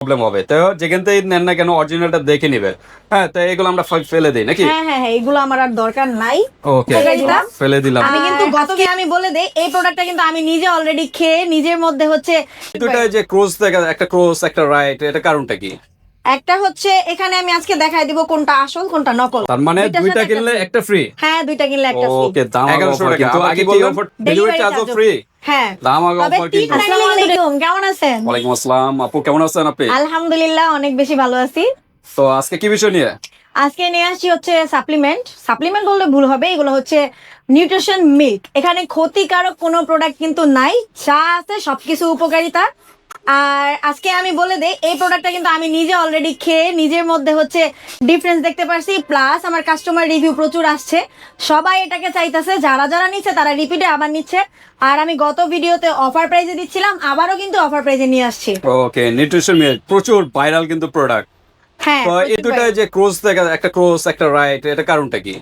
Problem হবে। তো যেখান থেকে নেন না কেন অরিজিনালটা দেখে নিবে হ্যাঁ তো এগুলো আমরা ফেলে দেই নাকি? হ্যাঁ হ্যাঁ হ্যাঁ এগুলো আমার আর দরকার নাই। ওকে ফেলে দিলাম। আমি কিন্তু গতকে আমি বলে দেই এই প্রোডাক্টটা কিন্তু আমি নিজে অলরেডি খেয়ে নিজের মধ্যে হচ্ছে দুটো যে ক্রস দেখা একটা ক্রস একটা রাইট এটা কারণটা কি? একটা হচ্ছে এখানে আমি আজকে দেখাই দিব কোনটা আসল কোনটা নকল। তার মানে দুইটা কিনলে একটা ফ্রি হ্যাঁ দুইটা কিনলে একটা free। ওকে দাম 1100 টাকা। কিন্তু আগে অফার ডেলিভারি চার্জও ফ্রি হ্যাঁ। দাম আগে অফার কিন্তু আসসালামু আলাইকুম কেমন আছেন? ওয়ালাইকুম আসসালাম। আপু কেমন আছেন আপনি? আলহামদুলিল্লাহ অনেক বেশি ভালো আছি। তো আজকে কি বিষয় নিয়ে? আজকে নিয়ে আসছি হচ্ছে সাপ্লিমেন্ট সাপ্লিমেন্ট বললে ভুল হবে এগুলো হচ্ছে নিউট্রিশন মিল্ক এখানে ক্ষতিকারক কোনো প্রোডাক্ট কিন্তু নাই। যা আছে সবকিছু উপকারিতা। আর আজকে আমি বলে দেই এই প্রোডাক্টটা কিন্তু আমি নিজে অলরেডি খেয়ে নিজের মধ্যে হচ্ছে ডিফারেন্স দেখতে পারছি। প্লাস আমার কাস্টমার রিভিউ প্রচুর আসছে। সবাই এটাকে চাইতেছে যারা যারা নিচ্ছে তারা রিপিটে আবার নিচ্ছে। আর আমি গত ভিডিওতে অফার প্রাইজে দিচ্ছিলাম আবারও কিন্তু অফার প্রাইজে নিয়ে আসছি। ওকে নিউট্রিশন মিল্ক প্রচুর ভাইরাল কিন্তু প্রোডাক্ট হ্যাঁ এই দুটা যে ক্রস দেখা একটা ক্রস একটা রাইট এটা কারণটা কি?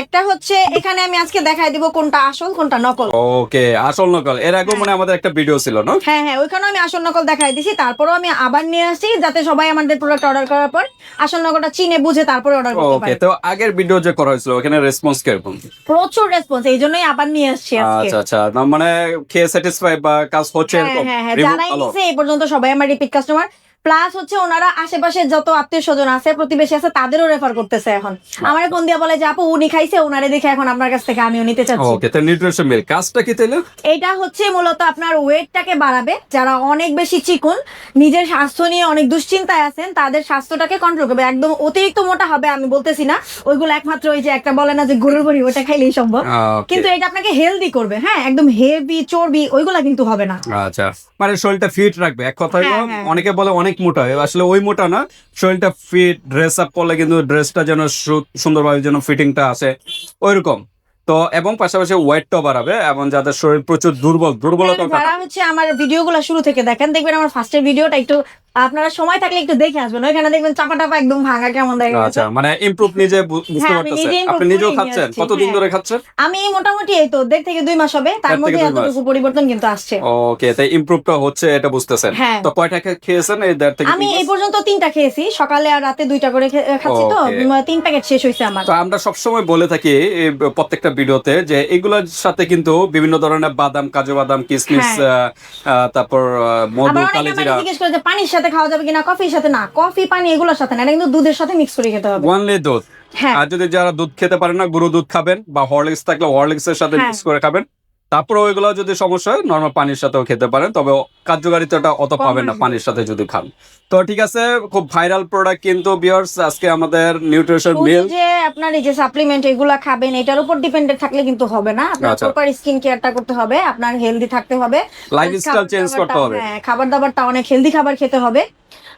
একটা হচ্ছে এখানে আমি আজকে দেখাই দিব কোনটা আসল কোনটা নকল। ওকে আসল নকল। এর আগে মনে আমাদের একটা ভিডিও ছিল না হ্যাঁ হ্যাঁ ওইখানে আমি আসল নকল দেখাই দিছি তারপরেও আমি আবার নিয়ে আসছি যাতে সবাই আমাদের প্রোডাক্ট অর্ডার করার পর আসল নকলটা চিনে বুঝে তারপরে অর্ডার করতে পারে। ওকে তো আগের ভিডিও যে করা হয়েছিল ওখানে রেসপন্স কীরকম? প্রচুর রেসপন্স এই জন্যই আবার নিয়ে আসছি আজকে। আচ্ছা আচ্ছা না মানে কে স্যাটিসফাই বা কাজ হচ্ছে হ্যাঁ এরকম? হ্যাঁ হ্যাঁ যারাই এই পর্যন্ত সবাই আমার রিপিট কাস্টমার প্লাস হচ্ছে ওনারা আশেপাশে যত আত্মীয় স্বজন আছে প্রতিবেশী আছে তাদেরও রেফার করতেছে এখন। আমার ফোন দিয়ে বলে যে আপু উনি খাইছে ওনারে দেখে এখন আপনার কাছ থেকে আমিও নিতে চাচ্ছি। ওকে তো নিউট্রিশন মিল্ক কাজটা কি তাইলে? এটা হচ্ছে মূলত আপনার ওয়েটটাকে বাড়াবে। যারা অনেক বেশি চিকুন নিজের স্বাস্থ্য নিয়ে অনেক দুশ্চিন্তায় আছেন তাদের স্বাস্থ্যটাকে কন্ট্রোল করবে। একদম অতিরিক্ত মোটা হবে আমি বলতেছি না। ওইগুলো একমাত্র ওই যে একটা বলে না যে গরুর বড়ি ওটা খাইলেই সম্ভব। কিন্তু এটা আপনাকে হেলদি করবে হ্যাঁ? একদম হেভি চর্বি ওইগুলা কিন্তু হবে না। আচ্ছা। মানে শরীরটা ফিট রাখবে। এক কথায় হ্যাঁ, হ্যাঁ। অনেকে বলে অনেক মোটা। হয় আসলে ওই মোটা না, শরীরটা ফিট ড্রেস আপ করলে কিন্তু ড্রেসটা যেন সুন্দরভাবে যেন ফিটিংটা আসে, ওইরকম। তো এবং পাশাপাশি ওয়েটটাও বাড়াবে এবং যাদের শরীর প্রচুর দুর্বল দুর্বলতা যারা হচ্ছে আমার ভিডিওগুলো শুরু থেকে দেখেন দেখবেন আমার ফার্স্টের ভিডিওটা একটু আপনারা সময় থাকলে একটু দেখে আসবেন ওইখানে দেখবেন চাপা টাপা একদম ভাঙা কেমন দেখা আচ্ছা মানে ইমপ্রুভ নিজে বুঝতে হ্যাঁ, পারতেছে আপনি নিজেও খাচ্ছেন? কতদিন হ্যাঁ। ধরে খাচ্ছেন? আমি মোটামুটি এই তো দেড় থেকে দুই মাস হবে তার মধ্যে এতটুকু পরিবর্তন কিন্তু আসছে। ওকে তাই ইমপ্রুভটা হচ্ছে এটা বুঝতেছেন। হ্যাঁ। তো কয়টা খেয়েছেন এই দেড় থেকে আমি এই পর্যন্ত তিনটা খেয়েছি সকালে আর রাতে দুইটা করে খাচ্ছি তো তিন প্যাকেট শেষ হয়েছে আমার। তো আমরা সবসময় বলে থাকি প্রত্যেকটা ভিডিওতে যে এগুলোর সাথে কিন্তু বিভিন্ন ধরনের বাদাম কাজু বাদাম কিশমিশ হ্যাঁ। তারপর মধু কালিজিরা। মানে পানির সাথে খাওয়া যাবে কিনা কফির সাথে না। কফি পানি এগুলোর সাথে না এটা কিন্তু দুধের সাথে মিক্স করে খেতে হবে। ওয়ানলি দুধ। হ্যাঁ। আর যদি যারা দুধ খেতে পারে না গরু দুধ খাবেন বা হরলিক্স থাকলে হরলিক্স এর সাথে হ্যাঁ। মিক্স করে খাবেন। তারপরে ওইগুলো যদি সমস্যা হয় নর্মাল পানির সাথেও খেতে পারেন তবে কার্যকারিতাটা অত পাবেন না পানির সাথে যদি খান। তো ঠিক আছে খুব ভাইরাল প্রোডাক্ট কিন্তু বিয়ার্স আজকে আমাদের নিউট্রিশন মিল যে আপনার এই যে সাপ্লিমেন্ট এগুলা খাবেন এটার উপর ডিপেন্ডেন্ট থাকলে কিন্তু হবে না। আপনার। প্রপার স্কিন কেয়ারটা করতে হবে আপনার হেলদি থাকতে হবে। লাইফস্টাইল চেঞ্জ করতে হবে। হ্যাঁ খাবার দাবারটা অনেক হেলদি খাবার খেতে হবে।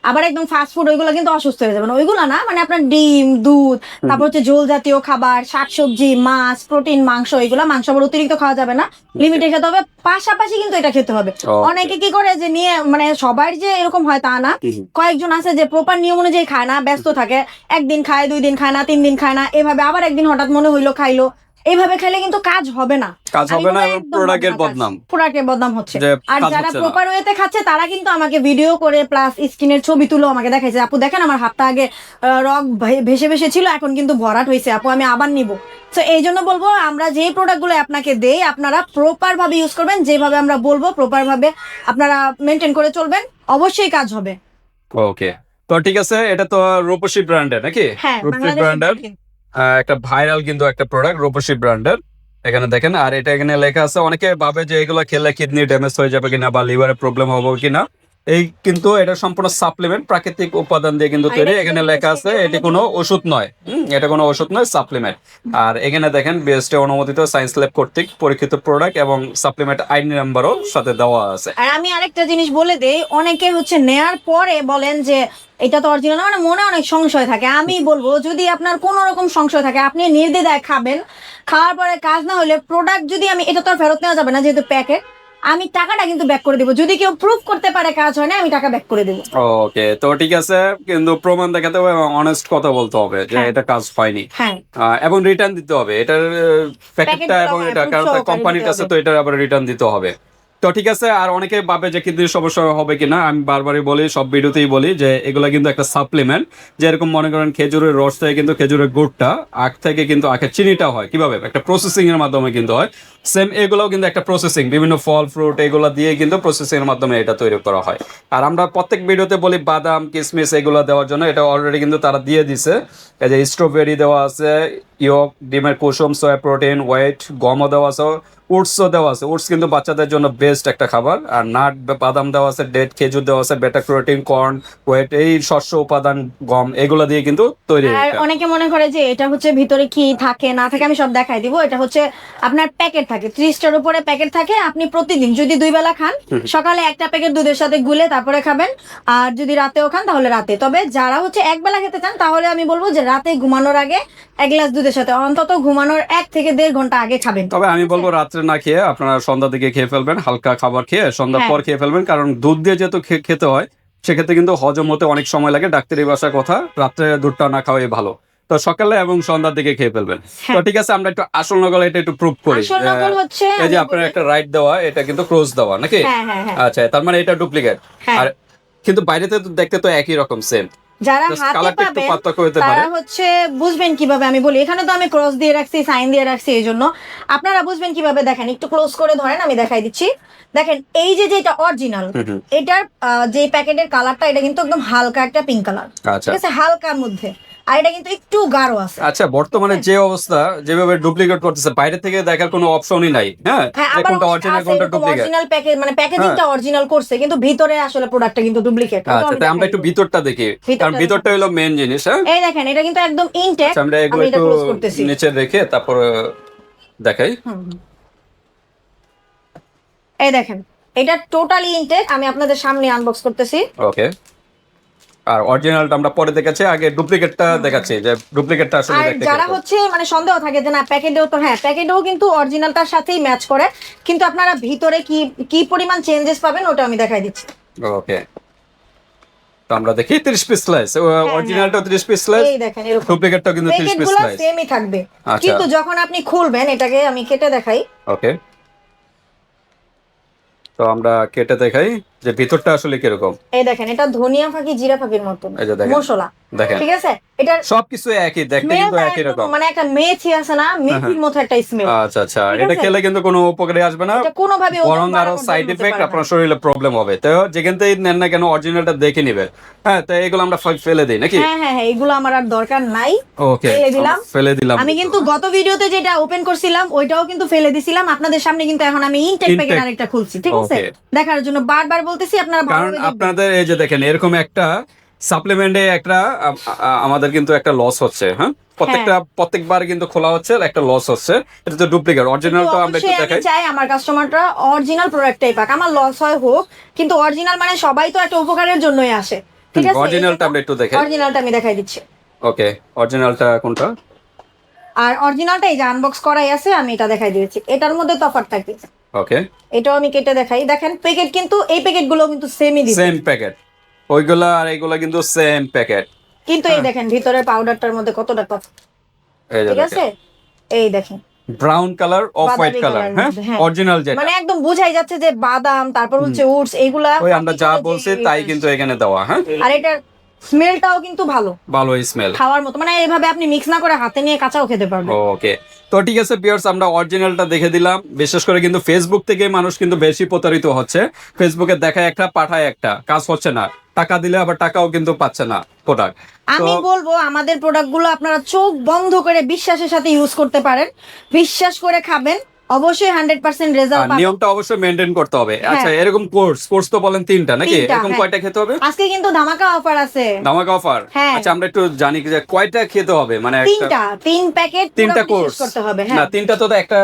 আবার একদম ফাস্ট ফুড ওইগুলো কিন্তু অসুস্থ হয়ে যাবে ওইগুলো না মানে আপনার ডিম দুধ তারপর হচ্ছে ঝোল জাতীয় খাবার শাকসবজি মাছ প্রোটিন মাংস এগুলো মাংস আবার অতিরিক্ত খাওয়া যাবে না। লিমিটে খেতে হবে পাশাপাশি কিন্তু এটা খেতে হবে। অনেকে কি করে যে নিয়ে মানে সবার যে এরকম হয় তা না। কয়েকজন আছে যে প্রপার নিয়ম অনুযায়ী খায় না ব্যস্ত থাকে। একদিন খায় দুই দিন খায় না তিন দিন খায় না এভাবে আবার একদিন হঠাৎ মনে হইল খাইলো। এইভাবে খেলে কিন্তু কাজ হবে না। কাজ হবে না প্রোডাক্টের বদনাম। প্রোডাক্টের বদনাম হচ্ছে। আর যারা। প্রপার ওয়েতে খাচ্ছে তারা কিন্তু আমাকে ভিডিও করে প্লাস স্ক্রিনের ছবি তুলো আমাকে দেখাইছে। আপু দেখেন আমার হাতটা আগে রক ভেসে ভেসে ছিল এখন কিন্তু ভরাট হয়েছে আপু আমি আবার নিব। তো এই জন্য বলব আমরা যে প্রোডাক্টগুলো আপনাকে দেই আপনারা প্রপার ভাবে ইউজ করবেন। যেভাবে আমরা বলব প্রপার ভাবে আপনারা মেনটেন করে চলবেন। অবশ্যই কাজ হবে। ওকে তো ঠিক আছে এটা তো রূপসী ব্র্যান্ডের নাকি? হ্যাঁ রূপসী ব্র্যান্ডের। একটা ভাইরাল কিন্তু একটা প্রোডাক্ট রূপসী ব্র্যান্ডের এখানে দেখেন, আর এটা এখানে লেখা আছে, অনেকে ভাবে যে এগুলো খেলে কিডনি ড্যামেজ হয়ে যাবে কিনা বা লিভারে প্রবলেম হবে কিনা। এই কিন্তু এটা সম্পূর্ণ সাপ্লিমেন্ট প্রাকৃতিক উপাদান দিয়ে কিন্তু তৈরি। এখানে লেখা আছে এটি কোনো ওষুধ নয়। এটা কোনো ওষুধ নয় সাপ্লিমেন্ট আর এখানে দেখেন বিএসটি অনুমোদিত সায়েন্স ল্যাব কর্তৃক পরীক্ষিত প্রোডাক্ট এবং সাপ্লিমেন্ট আইন নাম্বারও সাথে দেওয়া আছে। আর আমি আরেকটা জিনিস বলে দেই অনেকে হচ্ছে নেয়ার পরে বলেন যে এটা তো অরিজিনাল মানে মনে অনেক সংশয় থাকে। আমি বলব যদি আপনার কোনো রকম সংশয় থাকে আপনি নির্দ্বিধায় খাবেন খাওয়ার পরে কাজ না হলে প্রোডাক্ট যদি আমি এটা তো আর ফেরত নেওয়া যাবে না যেহেতু প্যাকেট আমি টাকাটা কিন্তু ব্যাক করে দেবো। যদি কেউ প্রুফ করতে পারে কাজ হয় না আমি টাকা ব্যাক করে দেবো। ওকে তো ঠিক আছে কিন্তু প্রমাণ দেখাতে হবে এবং অনেস্ট কথা বলতে হবে যে হ্যাঁ। এটা কাজ হয়নি। হ্যাঁ। এবং রিটার্ন দিতে হবে। এটার প্যাকেটটা এবং এটা কারণ কোম্পানির কাছে তো এটা আবার রিটার্ন দিতে হবে। তো ঠিক আছে আর অনেকে ভাবে যে কিন্তু সমস্যা হবে কিনা আমি বারবারই বলি সব ভিডিওতেই বলি যে এগুলা কিন্তু একটা সাপ্লিমেন্ট যেরকম মনে করেন খেজুরের রস থেকে কিন্তু খেজুরের গুড়টা আখ থেকে কিন্তু আখের চিনিটা হয়। কীভাবে? একটা প্রসেসিং এর মাধ্যমে কিন্তু হয়। সেম এগুলোও কিন্তু একটা প্রসেসিং বিভিন্ন ফল ফ্রুট এগুলো দিয়ে কিন্তু প্রসেসিং এর মাধ্যমে এটা তৈরি করা হয়। আর আমরা প্রত্যেক ভিডিওতে বলি বাদাম কিশমিশ এগুলো দেওয়ার জন্য এটা অলরেডি কিন্তু তারা দিয়ে দিছে। এই যে স্ট্রবেরি দেওয়া আছে ইয়ক ডিমের কুসুম সয়া প্রোটিন ওয়েট গমও দেওয়া আছে ওটসও দেওয়া আছে। ওটস কিন্তু বাচ্চাদের জন্য বেস্ট একটা খাবার। আর নাট বাদাম দেওয়া আছে ডেট খেজুর দেওয়া আছে বেটা প্রোটিন কর্ন ওয়েট এই শস্য উপাদান গম এগুলো দিয়ে কিন্তু তৈরি আর অনেকে মনে করে যে এটা হচ্ছে ভিতরে কি থাকে না থাকে আমি সব দেখাই দিব। এটা হচ্ছে আপনার প্যাকেট থাকে। ত্রিশটার উপরে প্যাকেট থাকে আপনি প্রতিদিন যদি দুই বেলা খান সকালে একটা প্যাকেট দুধের সাথে গুলে তারপরে খাবেন আর যদি রাতেও খান তাহলে রাতে। তবে যারা হচ্ছে এক বেলা খেতে চান তাহলে আমি বলব যে রাতে ঘুমানোর আগে এক গ্লাস দুধের সাথে অন্তত ঘুমানোর এক থেকে দেড় ঘণ্টা আগে খাবেন। তবে আমি বলব রাত্রে না খেয়ে আপনারা সন্ধ্যা দিকে খেয়ে ফেলবেন হালকা খাবার খেয়ে সন্ধ্যার হ্যাঁ। পর খেয়ে ফেলবেন কারণ দুধ দিয়ে যেহেতু খেতে হয় সেক্ষেত্রে কিন্তু হজম হতে অনেক সময় লাগে ডাক্তারি বাসার কথা রাত্রে দুধটা না খাওয়াই ভালো। তো সকালে এবং সন্ধ্যার দিকে খেয়ে ফেলবেন। তো হ্যাঁ। ঠিক আছে আমরা একটু আসল নকল এটা একটু প্রুভ করি। এই যে আপনার একটা রাইট দেওয়া এটা কিন্তু ক্রোজ দেওয়া নাকি? হ্যাঁ হ্যাঁ আচ্ছা তার মানে এটা ডুপ্লিকেট। আর কিন্তু বাইরেতে তো দেখতে তো একই রকম সেম যারা হাতে পাবেন তারা হচ্ছে বুঝবেন কীভাবে আমি বলি। এখানে তো আমি ক্রস দিয়ে রাখছি সাইন দিয়ে রাখছি এই জন্য। আপনারা বুঝবেন কীভাবে দেখেন একটু ক্লোজ করে ধরেন আমি দেখাই দিচ্ছি। দেখেন এই যে যেটা অরিজিনাল। এটার যে প্যাকেটের কালারটা এটা কিন্তু একদম হালকা একটা পিঙ্ক কালার আচ্ছা। ঠিক আছে? হালকার মধ্যে। আর এটা কিন্তু একটু গাঢ় আছে। আচ্ছা বর্তমানে যে অবস্থা যেভাবে ডুপ্লিকেট করতেছে বাইরে থেকে দেখার কোনো অপশনই নাই হ্যাঁ? হ্যাঁ কোনটা অরিজিনাল কোনটা ডুপ্লিকেট অরিজিনাল প্যাকেজ মানে প্যাকেজিংটা অরিজিনাল করছে কিন্তু ভিতরে আসলে প্রোডাক্টটা কিন্তু ডুপ্লিকেট আচ্ছা তাই আমরা একটু ভিতরটা দেখি কারণ ভিতরটা হলো মেন জিনিস হ্যাঁ? এই দেখেন এটা কিন্তু একদম ইনটেক আচ্ছা, আমরা এগুলো একটু ক্লোজ করতেছি। নিচে রেখে তারপর দেখাই। এই দেখেন এটা টোটালি ইনটেক আমি আপনাদের সামনে আনবক্স করতেছি। ওকে আর অরিজিনালটা আমরা পরে দেখাচ্ছি আগে ডুপ্লিকেটটা দেখাচ্ছি যে ডুপ্লিকেটটা আসলে আর যারা হচ্ছে মানে সন্দেহ থাকে যে না প্যাকেটেও তো হ্যাঁ প্যাকেটেও কিন্তু অরিজিনালটার সাথেই ম্যাচ করে কিন্তু আপনারা ভিতরে কি কি পরিমাণ চেঞ্জেস পাবেন ওটা আমি দেখাই দিচ্ছি। ওকে তো আমরা দেখি 30 পিস স্লাইস অরিজিনালটা 30 পিস স্লাইস এই দেখেন এরকম। ডুপ্লিকেটটাও কিন্তু 30 পিস স্লাইস সেমই থাকবে। আচ্ছা। কিন্তু যখন আপনি খুলবেন এটাকে আমি কেটে দেখাই। ওকে তো আমরা কেটে দেখাই। যে ভিতরটা আসলে কীরকম? এই দেখেন এটা ধনিয়া ফাঁকি জিরা ফাঁকির দেখেন। মশলা। দেখেন। ঠিক আছে? এটার সবকিছু একই দেখতে কিন্তু একই রকম। মানে একটা মেথি আছে না মেথির মতো একটা স্মেল আচ্ছা আচ্ছা। এটা খেলে কিন্তু কোনো উপকারে আসবে না। এটা কোনোভাবে ওজন বরং আরও সাইড এফেক্ট আপনার শরীরে প্রবলেম হবে। তো যেখান থেকে নেন না কেন অরিজিনালটা দেখে নিবে হ্যাঁ তো এগুলো আমরা ফেলে দিই নাকি? হ্যাঁ হ্যাঁ হ্যাঁ এগুলো আমার আর দরকার নাই। ওকে ফেলে দিলাম। ফেলে দিলাম। আমি কিন্তু গত ভিডিওতে যেটা ওপেন করছিলাম ওইটাও কিন্তু ফেলে দিছিলাম। আপনাদের সামনে কিন্তু এখন আমি ইনটেক প্যাকেট আরেকটা খুলছি ঠিক আছে? দেখার জন্য বারবার বলতেছি আপনারা কারণ আপনাদের এই যে দেখেন এরকম একটা সাপ্লিমেন্টে একটা আমাদের কিন্তু একটা লস হচ্ছে হ্যাঁ? প্রত্যেকটা প্রত্যেকবার কিন্তু খোলা হচ্ছে একটা লস হচ্ছে। এটা তো ডুপ্লিকেট অরিজিনাল তো আমরা একটু দেখাই। চাই আমার কাস্টমাররা অরিজিনাল প্রোডাক্টটাই পাক। আমার লস হয় হোক কিন্তু অরিজিনাল মানে সবাই তো একটা উপকারের জন্যই আসে। ঠিক আছে? অরিজিনালটা আমরা একটু দেখাই। অরিজিনালটা আমি দেখাই দিচ্ছি। ওকে অরিজিনালটা কোনটা? আর অরিজিনালটা এই যে আনবক্স করাই আছে আমি এটা দেখাই দিয়েছি। এটার মধ্যে তফাৎ থাকে ওকে এটাও আমি কেটে দেখাই। দেখেন প্যাকেট কিন্তু এই প্যাকেটগুলো কিন্তু সেমই দিচ্ছে সেম প্যাকেট ওইগুলা আর এইগুলা কিন্তু সেম প্যাকেট কিন্তু হ্যাঁ। এই দেখেন ভিতরের পাউডারটার মধ্যে কতটা যে ঠিক আছে? এই দেখেন। Brown colour off white colour হ্যাঁ? হ্যাঁ। অরিজিনাল যেটা। মানে একদম বুঝাই যাচ্ছে যে বাদাম তারপর হচ্ছে উডস এগুলা ওই আমরা যা বলছি তাই কিন্তু এখানে দেওয়া হ্যাঁ? আর এটার স্মেলটাও কিন্তু ভালো। ভালো স্মেল খাওয়ার মতো। মানে এইভাবে আপনি মিক্স না করে হাতে নিয়ে কাঁচাও খেতে পারবেন। ওকে তো ঠিক আছে পিয়ার্স আমরা অরিজিনালটা দেখে দিলাম। বিশেষ করে কিন্তু ফেসবুক থেকে মানুষ কিন্তু বেশি প্রতারিত হচ্ছে। ফেসবুকে দেখায় একটা পাঠায় একটা। কাজ হচ্ছে না। টাকা দিলে আবার টাকাও কিন্তু পাচ্ছে না প্রোডাক্ট আমি বলব আমাদের প্রোডাক্টগুলো আপনারা চোখ বন্ধ করে বিশ্বাসের সাথে ইউজ করতে পারেন। বিশ্বাস করে খাবেন। অবশ্যই হান্ড্রেড পার্সেন্ট রেজাল্ট পাবেন নিয়মটা অবশ্যই করতে হবে। হ্যাঁ। আচ্ছা এরকম কোর্স কোর্স তো বলেন তিনটা নাকি? এরকম হ্যাঁ। কয়টা খেতে হবে? আজকে কিন্তু ধামাকা অফার আছে। ধামাকা অফার হ্যাঁ। আচ্ছা আমরা একটু জানি যে কয়টা খেতে হবে মানে তিনটা তিন প্যাকেট তিনটা কোর্স করতে হবে না তিনটা তো একটা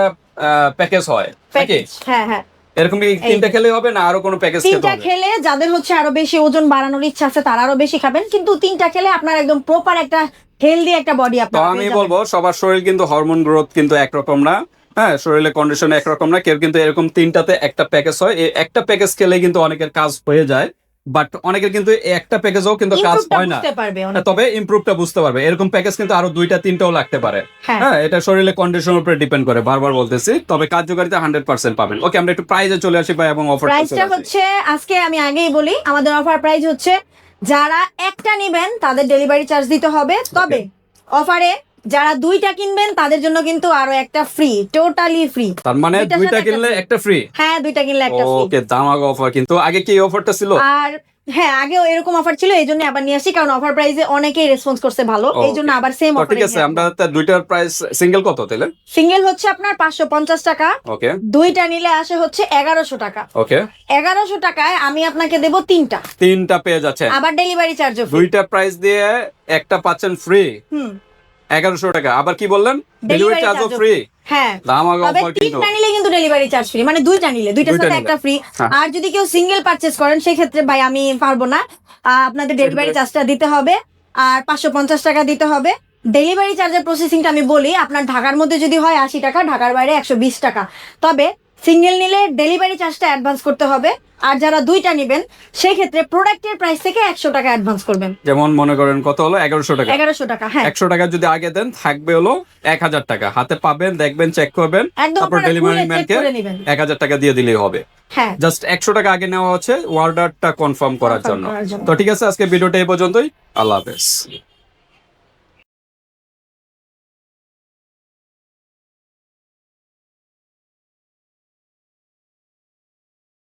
প্যাকেজ হয় প্যাকেজ হ্যাঁ হ্যাঁ। এরকম তিনটা খেলে হবে না আরও কোনো প্যাকেজ খেতে তিনটা খেলে যাদের হচ্ছে আরও বেশি ওজন বাড়ানোর ইচ্ছা আছে তারা আরও বেশি খাবেন। কিন্তু তিনটা খেলে আপনার একদম প্রপার একটা হেলদি একটা বডি আপনার আমি বলব সবার শরীর কিন্তু হরমোন গ্রোথ কিন্তু একরকম না। হ্যাঁ শরীরের কন্ডিশন একরকম না কেউ কিন্তু এরকম তিনটাতে একটা প্যাকেজ হয়। এই একটা প্যাকেজ খেলে কিন্তু অনেকের কাজ হয়ে যায় বাট অনেকের কিন্তু একটা প্যাকেজও কিন্তু কাজ হয় না। পারবে তবে ইমপ্রুভটা বুঝতে পারবে। এরকম প্যাকেজ কিন্তু আরও দুইটা তিনটাও লাগতে পারে। হ্যাঁ। হ্যাঁ এটা শরীরে কন্ডিশনের উপরে ডিপেন্ড করে বারবার বলতেছি। তবে কার্যকারিতা হান্ড্রেড পার্সেন্ট পাবেন। ওকে আমরা একটু প্রাইজে চলে আসি ভাই এবং অফার প্রাইসটা হচ্ছে আজকে আমি আগেই বলি আমাদের অফার প্রাইস হচ্ছে যারা একটা নেবেন তাদের ডেলিভারি চার্জ দিতে হবে। তবে অফারে যারা দুইটা কিনবেন তাদের জন্য কিন্তু আরও একটা ফ্রি টোটালি ফ্রি তার মানে দুইটা কিনলে একটা ফ্রি হ্যাঁ দুইটা কিনলে একটা ফ্রি ওকে দামাগ অফার কিন্তু আগে কি অফারটা ছিল? আর হ্যাঁ আগেও এরকম অফার ছিল এই জন্য আবার নিয়ে আসি কারণ অফার প্রাইসে অনেকেই রেসপন্স করছে ভালো এই জন্য আবার সেম অফার ঠিক আছে আমরা তো দুইটার প্রাইস সিঙ্গেল কত তাহলে সিঙ্গেল হচ্ছে আপনার পাঁচশো পঞ্চাশ টাকা। ওকে দুইটা নিলে আসে হচ্ছে এগারোশো টাকা। ওকে এগারোশো টাকায় আমি আপনাকে দেবো তিনটা। তিনটা পেয়ে যাচ্ছে আবার ডেলিভারি চার্জও দুইটা প্রাইস দিয়ে একটা পাচ্ছেন ফ্রি হুম। এগারোশো টাকা। আবার কি বললেন? ডেলিভারি চার্জও ফ্রি হ্যাঁ। দামাগ তবে অফার কিন্তু তিনটা নিলে কিন্তু ডেলিভারি চার্জ ফ্রি মানে দুইটা নিলে। দুইটার সাথে একটা ফ্রি হ্যাঁ। আর যদি কেউ সিঙ্গেল করেন সেক্ষেত্রে ভাই আমি পারব না। আপনাদের ডেলিভারি চার্জটা দিতে হবে। আর পাঁচশো পঞ্চাশ টাকা দিতে হবে। ডেলিভারি চার্জের প্রসেসিংটা আমি বলি আপনার ঢাকার মধ্যে যদি হয় আশি টাকা ঢাকার বাইরে একশো বিশ টাকা। তবে সিঙ্গেল নিলে ডেলিভারি চার্জটা অ্যাডভান্স করতে হবে। আর যারা দুইটা নেবেন সেই ক্ষেত্রে প্রোডাক্টের প্রাইস থেকে একশো টাকা অ্যাডভান্স করবেন। যেমন মনে করেন কত হলো? এগারোশো টাকা। এগারোশো টাকা হ্যাঁ। একশো টাকা যদি আগে দেন থাকবে হলো এক হাজার টাকা। হাতে পাবেন দেখবেন চেক করবেন তারপর ডেলিভারি ম্যানকে এক হাজার টাকা দিয়ে দিলেই হবে। হ্যাঁ। জাস্ট একশো টাকা আগে নেওয়া হচ্ছে অর্ডারটা কনফার্ম করার জন্য। করার জন্য। তো ঠিক আছে আজকে ভিডিওটা এই পর্যন্তই। আল্লাহ হাফেজ।